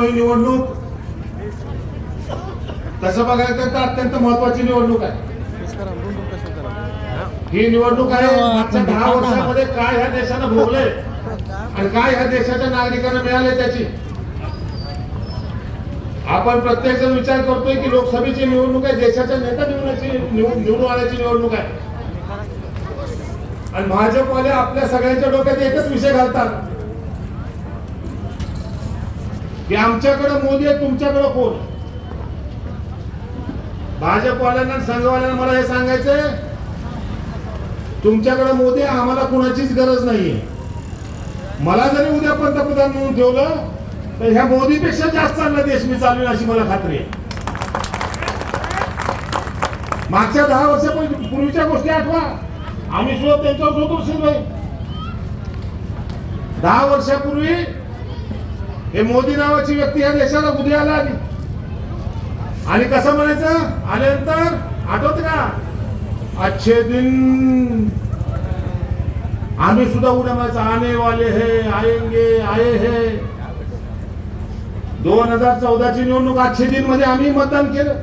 निवडणूक. तसं बघायचं तर अत्यंत महत्वाची निवडणूक आहे. ही निवडणूक आहे मागच्या दहा वर्षामध्ये काय ह्या देशानं भोगले आणि काय ह्या देशाच्या नागरिकांना मिळाले त्याची? आपण प्रत्येक जण विचार करतोय की लोकसभेची निवडणूक आहे देशाच्या नेता निवडण्याची निवड- निवडून आण्याची निवडणूक आहे. आणि भाजपवाले आपल्या सगळ्यांच्या डोक्यात एकच विषय घालतात. की आमच्याकडे मोदी आहे तुमच्याकडे कोण? भाजपवाल्यांना संघवाल्यांना मला हे सांगायचंय तुमच्याकडे मोदी आहे, आम्हाला कुणाचीच गरज नाहीये. मला जरी उद्या पंतप्रधान म्हणून ठेवलं तर ह्या मोदीपेक्षा जास्त चांगला देश मी चालवेल अशी मला खात्री आहे. मागच्या दहा वर्षापूर्वी पूर्वीच्या गोष्टी आठवा. आम्ही सुद्धा त्यांच्यावर होतो शिरलोय दहा वर्षापूर्वी हे मोदी नावाची व्यक्ती या देशाला उदयाला आली आणि कसं म्हणायचं? आल्यानंतर आठवत का? अच्छे दिन. आम्ही सुद्धा उद्या म्हणायचं आने वाले हे आयेंगे आये हे. दोन हजार चौदाची निवडणूक अच्छे दिनमध्ये आम्ही मतदान केलं.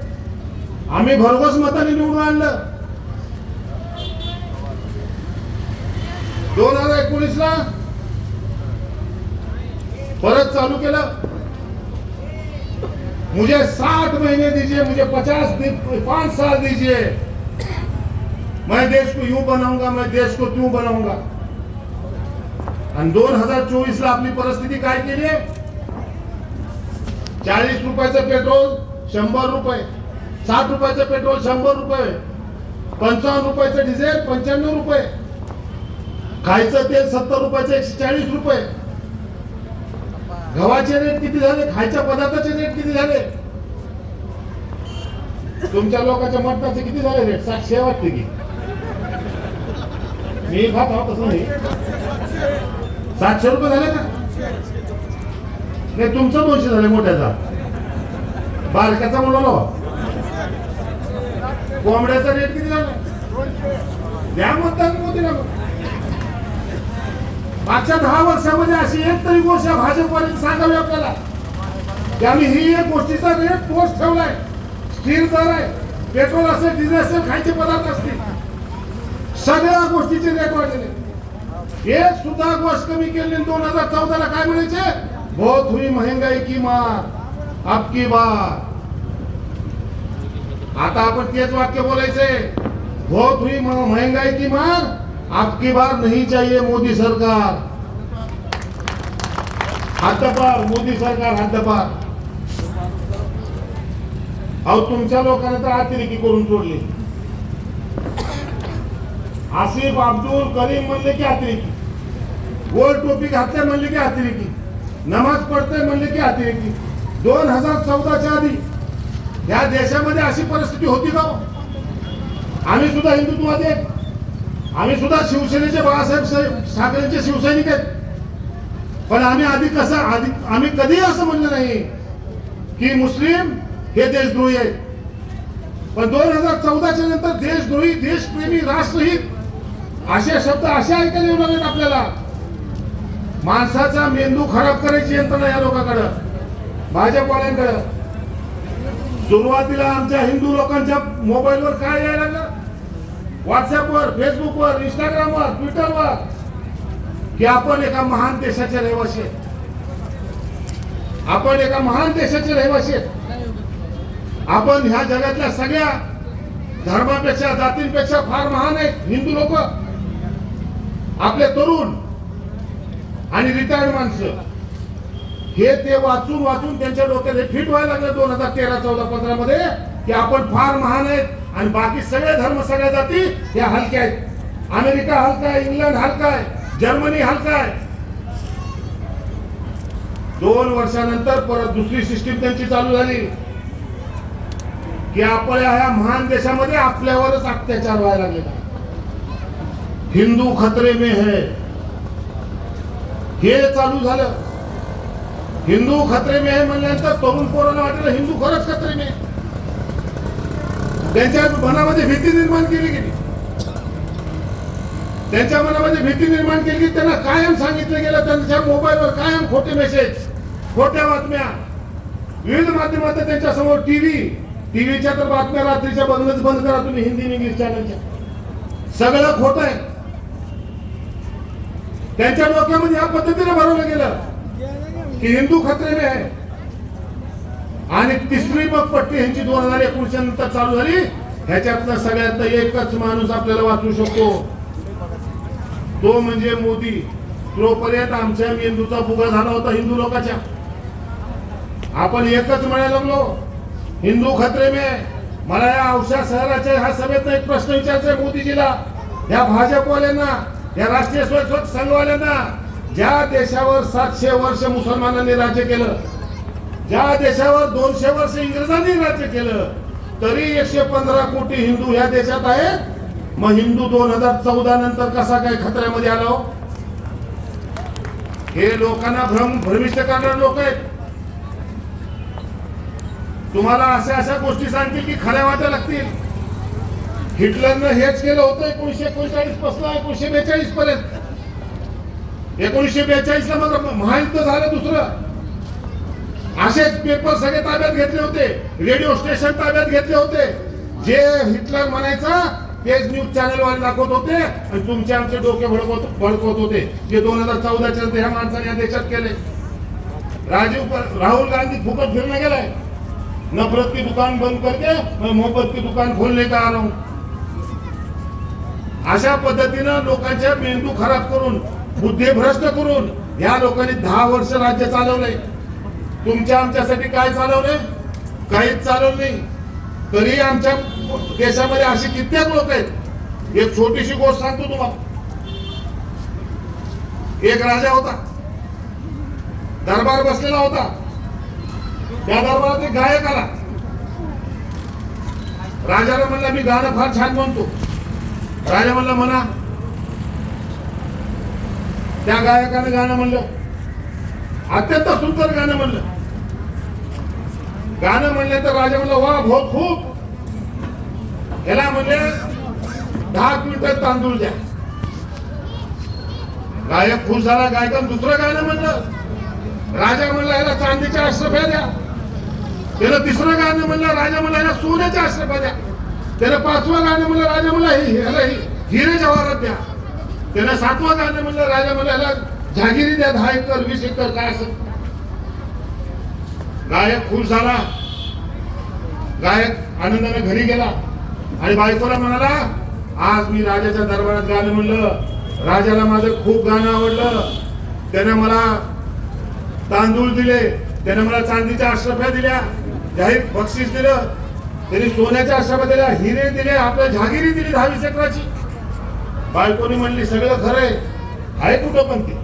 आम्ही भरघोस मताने निवडून आणलं. दोन हजार एकोणीस ला परत चालू केलं. मुझे साठ महीने दीजिए मुझे पचास पांच साल दीजिए। मैं देश को यूं बनाऊंगा मैं देश को तू बनाऊंगा। आणि दोन हजार चोवीस ला आपली परिस्थिती काय केली चाळीस रुपयाचं पेट्रोल शंभर रुपये. साठ रुपयाचं पेट्रोल शंभर रुपये. पंचावन्न रुपयाचं डिझेल पंच्याण्णव रुपये. खायचं तेल सत्तर रुपयाचं एकशे चाळीस रुपये. गव्हाचे रेट किती झाले? खायच्या पदार्थाचे रेट किती झाले? तुमच्या लोकांच्या मटणाचे किती झाले रेट सातशे वाटते की. मी खात आहोत तसं नाही. सातशे रुपये झाले का? नाही तुमचं दोनशे झाले मोठ्याचा. बारक्याचा मुलाला कोंबड्याचा रेट किती झाला? द्या मतदान मोदी ना मागच्या दहा वर्षामध्ये अशी एक तरी गोष्ट या भाजपवाल्यांनी सांगावी आपल्याला. की आम्ही ही एक गोष्टीचा रेट पोस्ट ठेवलाय. स्थिर दर आहे. पेट्रोल असेल डिझेल असेल खायचे पदार्थ असतील. सगळ्या गोष्टीचे रेट वाढलेले एक सुद्धा गोष्ट कमी केली दोन हजार चौदा ला काय म्हणायचे? बहुत हुई महंगाई की मार. अब की बार आता आपण तेच वाक्य बोलायचे. बहुत हुई म- महंगाई की मार. आपकी बार नहीं चाहिए मोदी सरकार। हद्दपार मोदी सरकार हद्दपार अहो तुमच्या लोकांना तर अतिरेकी करून सोडले. आसिफ अब्दुल करीम म्हणले की अतिरेकी. गोल टोपी घातले म्हणले की अतिरेकी. नमाज पडते म्हणले की अतिरेकी. दोन हजार चौदाच्या आधी या देशामध्ये अशी परिस्थिती होती का हो? आम्ही सुद्धा हिंदुत्ववादी आहेत. आम्ही सुद्धा शिवसेनेचे बाळासाहेब ठाकरेंचे शिवसैनिक आहेत. पण आम्ही आधी कसं आधी आम्ही कधी असं म्हणलं नाही की मुस्लिम हे देशद्रोही आहेत. पण दोन हजार चौदाच्या नंतर देशद्रोही देशप्रेमी राष्ट्रहित असे शब्द असे ऐकायला येऊ लागले आपल्याला. माणसाचा मेंदू खराब करायची यंत्रणा या लोकांकडं भाजपवाल्यांकडं सुरुवातीला आमच्या हिंदू लोकांच्या मोबाईलवर काय यायला लागलं? व्हॉट्सअपवर फेसबुकवर इंस्टाग्रामवर ट्विटरवर की आपण एका महान देशाचे रहिवासी आहेत. आपण एका महान देशाचे रहिवासी आहेत. आपण ह्या जगातल्या सगळ्या धर्मापेक्षा जातींपेक्षा फार महान आहेत हिंदू लोक. आपले तरुण आणि रिटायर्ड माणसं. हे ते वाचून वाचून त्यांच्या डोक्यात हे फिट व्हायला लागलं दोन हजार तेरा चौदा पंधरा मध्ये की आपण फार महान आहेत आणि बाकी सगळे धर्म सगळ्या जाती या हलक्या आहेत. अमेरिका हलका आहे इंग्लंड हलका आहे जर्मनी हलका आहे. दोन वर्षानंतर परत दुसरी सिस्टीम त्यांची चालू झाली. की आपल्या ह्या महान देशामध्ये आपल्यावरच अत्याचार व्हायला लागलेला हिंदू खतरे में है. हे चालू झालं. हिंदू खतरे में आहे म्हणल्यानंतर तरुण पोरांना वाटलं हिंदू खरंच खतरे में आहे. त्यांच्या मनामध्ये भीती निर्माण केली गेली. त्यांच्या मनामध्ये भीती निर्माण केली त्यांना कायम सांगितलं गेलं त्यांच्या मोबाईलवर कायम खोटे मेसेज खोट्या बातम्या. विविध माध्यमात त्यांच्यासमोर टीव्ही टीव्हीच्या तर बातम्या रात्रीच्या बंदच बंद करा तुम्ही हिंदी इंग्लिश चॅनलच्या सगळं खोट आहे. त्यांच्या डोक्यामध्ये या पद्धतीने भरवलं गेलं. की हिंदू खतरे में आहे आणि तिसरी मग पट्टी ह्यांची दोन हजार एकोणीसच्या नंतर चालू झाली. ह्याच्यातनं सगळ्यात एकच माणूस आपल्याला वाचू शकतो. तो म्हणजे मोदी. तोपर्यंत आमच्या मेंदूचा फुगा झाला होता हिंदू लोकांच्या. आपण एकच म्हणायला लागलो हिंदू खतरे में मला या औषध शहराच्या ह्या सभेत एक प्रश्न विचारायचा मोदीजीला. या भाजपवाल्यांना या राष्ट्रीय स्वयंसेवक संघवाल्यांना. ज्या देशावर सातशे वर्ष मुसलमानांनी राज्य केलं ज्या देशावर दोनशे वर्ष इंग्रजांनी राज्य केलं तरी एकशे पंधरा कोटी हिंदू या देशात आहेत. मग हिंदू दोन हजार चौदा नंतर कसा काय खतऱ्यामध्ये आलो हो? हे? लोकांना भ्रम भ्रमिष्ट करणारे लोक आहेत. तुम्हाला अशा अशा गोष्टी सांगतील की खऱ्या वाट्या लागतील. हिटलरनं हेच केलं होतं एकोणीशे एकोणचाळीसपासून एकोणीशे बेचाळीस पर्यंत. एकोणीशे बेचाळीस ला मात्र महायुद्ध झालं दुसरं. असेच पेपर सगळे ताब्यात घेतले होते. रेडिओ स्टेशन ताब्यात घेतले होते. जे हिटलर म्हणायचा तेच न्यूज चॅनल वाले दाखवत होते आणि तुमचे आमचे डोके भडकवत भडकवत होते. जे दोन हजार चौदाच्या नंतर ह्या माणसाने या देशात केले. राजीव राहुल गांधी फुकट फिरण्या गेलाय. नफरत की दुकान बंद करके मोफत मोहब्बत की दुकान खोलने का आलो? अशा पद्धतीनं लोकांच्या मेंदू खराब करून बुद्धिभ्रष्ट करून या लोकांनी दहा वर्ष राज्य चालवलंय. तुमच्या आमच्यासाठी काय चालवलंय? काहीच चालवलं नाही. तरी आमच्या देशामध्ये असे कित्येक लोक आहेत. एक छोटीशी गोष्ट सांगतो तुम्हाला. एक राजा होता. दरबार बसलेला होता. त्या दरबारात एक गायक आला. राजाला म्हणला मी गाणं फार छान म्हणतो. राजा म्हणला म्हणा त्या गायकाने गाणं म्हणलं. अत्यंत सुंदर गाणं म्हणलं. गाणं म्हणलं तर राजा म्हणलं वा भो खूप. याला म्हणले दहा क्विंटल तांदूळ द्या. गायक खुश झाला गायकानं दुसरं गाणं म्हणलं. राजा म्हणला याला चांदीच्या अश्रफ्या द्या. त्यानं तिसरं गाणं म्हणलं राजा म्हणला याला सोन्याच्या अश्रफ्या द्या. त्यानं पाचवं गाणं म्हणलं राजा म्हणला याला हिरे जवाहरात द्या. त्याला सातवं गाणं म्हणलं राजा म्हणाला याला जहागिरी द्या दहा एकर वीस एकर काय असं. गायक खुश झाला. गायक आनंदाने घरी गेला. आणि बायकोला म्हणाला आज मी राजाच्या दरबारात गाणं म्हणलं. राजाला माझं खूप गाणं आवडलं. त्याने मला तांदूळ दिले. त्याने मला चांदीच्या आश्रफ्या दिल्या. जाहीर बक्षीस दिलं. त्याने सोन्याच्या अश्रफ्या दिल्या. हिरे दिले. आपल्या जहागिरी दिली दहा वीस एकराची. बायकोनी म्हणली सगळं खरंय आहे. कुठं पण ते?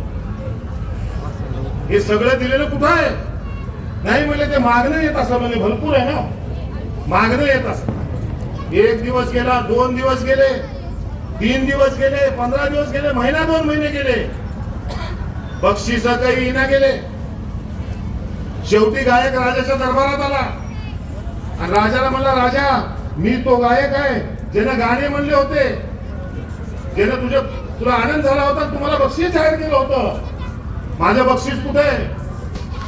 हे सगळं दिलेलं कुठं आहे? नाही म्हणले ते मागणं येत असं म्हणजे भरपूर आहे ना. मागणं येत असं. एक दिवस गेला दोन दिवस गेले तीन दिवस गेले पंधरा दिवस गेले महिना दोन महिने गेले. बक्षीस काही इना गेले. शेवटी गायक राजाच्या दरबारात आला. आणि राजाला म्हणला राजा मी तो गायक आहे ज्यानं गाणे म्हणले होते ज्यानं तुझ्या तुला आनंद झाला होता तुम्हाला बक्षीस जाहीर केलं होतं. माझं बक्षीस कुठे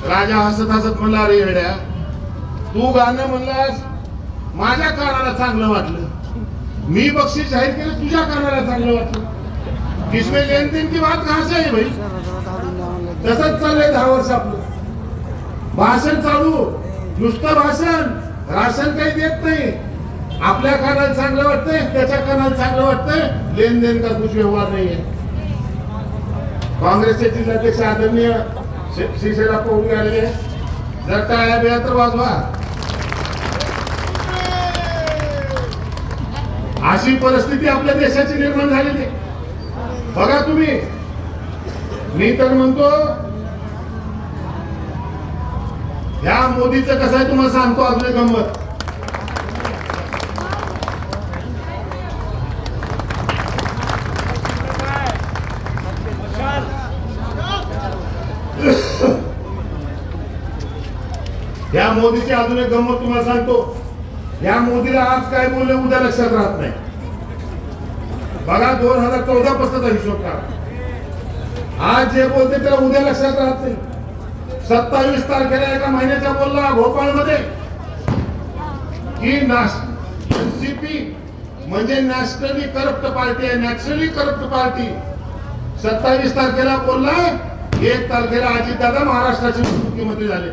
राजा हसत हसत म्हणला अरे येड्या तू गाणं म्हणलास माझ्या कानाला चांगलं वाटलं. मी बक्षीस जाहीर केलं तुझ्या कानाला चांगलं वाटलं. किसमे लेन की बात कहां से आहे भाई? तसंच चाललंय दहा वर्ष आपलं. भाषण चालू. नुसतं भाषण. राशन काही देत नाही. आपल्या कानाला चांगलं वाटतंय त्याच्या कानाला चांगलं वाटतंय. लेन देन का कुछ व्यवहार नाहीये काँग्रेसचे जिल्हाध्यक्ष आदरणीय शिवसेना श्रीशैला पौडी आलेले जर टाळ्या बिळ्या तर वाजवा अशी परिस्थिती आपल्या देशाची निर्माण झालेली बघा तुम्ही. मी तर म्हणतो ह्या मोदीचं कसं आहे तुम्हाला सांगतो अजून गंमत. या मोदीची अजून एक गंमत तुम्हाला सांगतो. या मोदीला आज काय बोलले उद्या लक्षात राहत नाही. बघा दोन हजार चौदा पासूनचा हिशोब करा. आज जे बोलते त्याला उद्या लक्षात राहत नाही. सत्तावीस तारखेला एका महिन्याच्या बोलला भोपाळमध्ये. की एनसीपी म्हणजे नॅशनली करप्ट पार्टी आहे नॅशनली करप्ट पार्टी. सत्तावीस तारखेला बोलला एक तारखेला अजितदादा महाराष्ट्राचे मुख्यमंत्री झाले.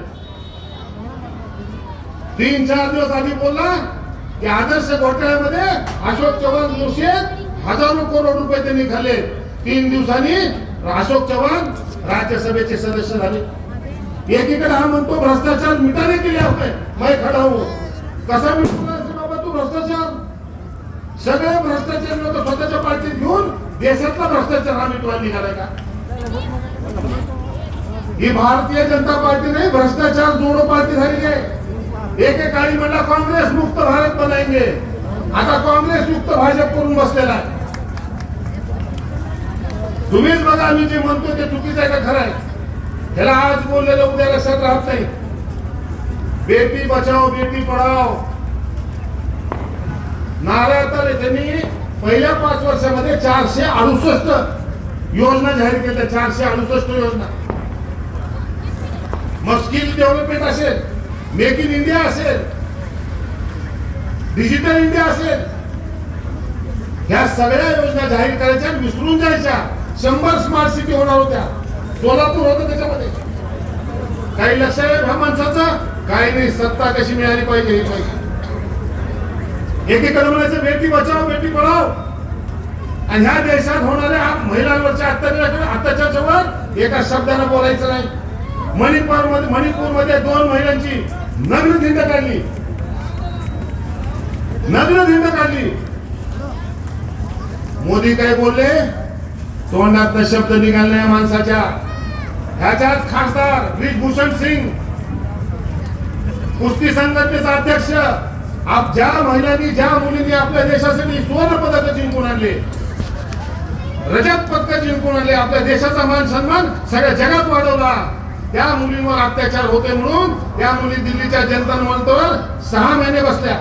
तीन चार दिवस आधी बोलला की आदर्श घोटाळ्यामध्ये अशोक चव्हाण जोशी हजारो करोड रुपये त्यांनी खाल्ले. तीन दिवसांनी अशोक चव्हाण राज्यसभेचे सदस्य झाले. एकीकडे हा म्हणतो भ्रष्टाचार मिटाने केले होते. मै खडा हो. कसा मिटवला बाबा तू भ्रष्टाचार? सगळे भ्रष्टाचार लोक स्वतःच्या पार्टीत घेऊन देशातला भ्रष्टाचार हा मिटवायला निघालाय का? ही भारतीय जनता पार्टी नाही भ्रष्टाचार जोडो पार्टी झाली आहे. एकेकाळी म्हणला काँग्रेस मुक्त भारत बनाएंगे आता काँग्रेस युक्त भाजप करून बसलेला आहे. तुम्हीच बघा मी जे म्हणतो ते चुकीचं आहे का खरं आहे? त्याला आज बोललेलं उद्या लक्षात राहत नाही बेटी बचाओ बेटी पढाओ. नारा तर त्यांनी पहिल्या पाच वर्षामध्ये चारशे अडुसष्ट योजना जाहीर केल्या. चारशे अडुसष्ट योजना. मग स्किल डेव्हलपमेंट असेल. मेक इन इंडिया असेल. डिजिटल इंडिया असेल. ह्या सगळ्या योजना जाहीर करायच्या विसरून जायच्या. शंभर स्मार्ट सिटी होणार होत्या. सोलापूर होतं त्याच्यामध्ये. काही लक्ष आहे ह्या माणसाचं? काही नाही सत्ता कशी मिळाली पाहिजे हे पाहिजे एकीकडे म्हणायचं बेटी बचाव बेटी पढाव आणि ह्या देशात होणाऱ्या महिलांवरच्या अत्याचार अत्याचारावर एका शब्दानं बोलायचं नाही. मणिपूरमध्ये मणिपूरमध्ये दोन महिलांची नग्न धिंड काढली. नग्न काढली. मोदी काय बोलले? तोंडात शब्द निघाले नाही माणसाच्या. ह्याच्याच खासदार ब्रिजभूषण सिंग. कुस्ती संघटनेचा अध्यक्ष. आप ज्या महिलांनी ज्या मुलींनी आपल्या देशासाठी सुवर्ण पदक जिंकून आणले रजत पदक जिंकून आणले आपल्या देशाचा मान सन्मान सगळ्या जगात वाढवला. त्या मुलींवर अत्याचार होते म्हणून त्या मुली दिल्लीच्या जनता मंचावर सहा महिने बसल्या.